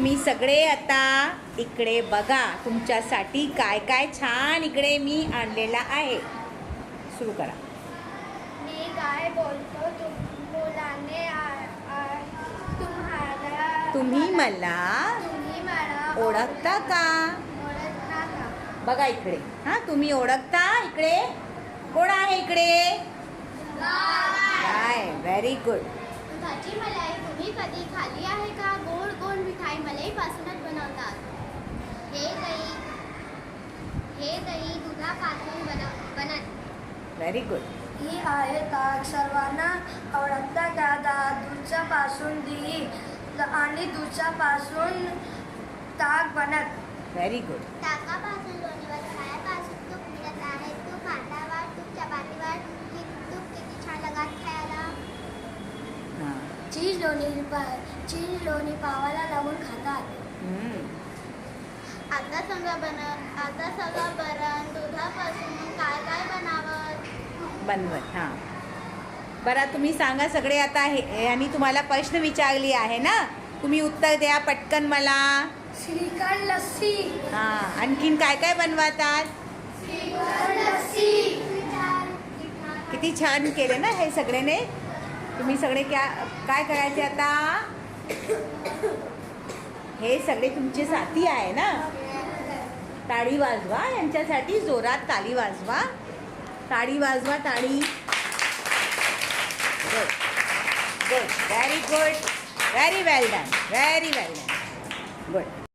तुम्ही सगळे आता इकडे बघा तुमच्यासाठी काय काय छान इकडे मी आणलेला आहे. सुरू करा. मी काय बोलतो मुलाने तुम्ही मला मला ओळखता का? बघा इकडे. हा तुम्ही ओळखता इकडे? कोण आहे इकडे? काय व्हेरी गुड मलाई तुम्ही कधी खाल्ली आहे का? मिठाई मलईपासूनच बनवतात. हे दही हे दही दुधापासून बन बनत व्हेरी गुड ही आहे ताक सर्वांना आवडता का दा दूधच्या पासून दही आणि दूधच्या पासून ताक बनत व्हेरी गुड ताकापासून लोणीवर खायापासून तूप मिळत आहे. तूप भातावर तूप चपातीवर. कि- तूप किती छान लागत खायला. हां. चीज लोणी चीज लोणी पावाला. आता सगळं बन आता बरं दुधापासून काय काय बनावं? बनवत हां. बरं तुम्ही सांगा सगळे आता हे यांनी तुम्हाला प्रश्न विचारली आहे ना? तुम्ही उत्तर द्या पटकन मला. श्रीखंड लस्सी. हां आणखीन काय काय बनवतात? किती छान केले ना हे सगळेने. तुम्ही सगळे क्या काय करायचे आता? हे सगळे तुमचे साथी आहे ना? टाळी वाजवा यांच्यासाठी जोरात ताली वाजवा. टाळी वाजवा टाळी good good very good very well done very well done good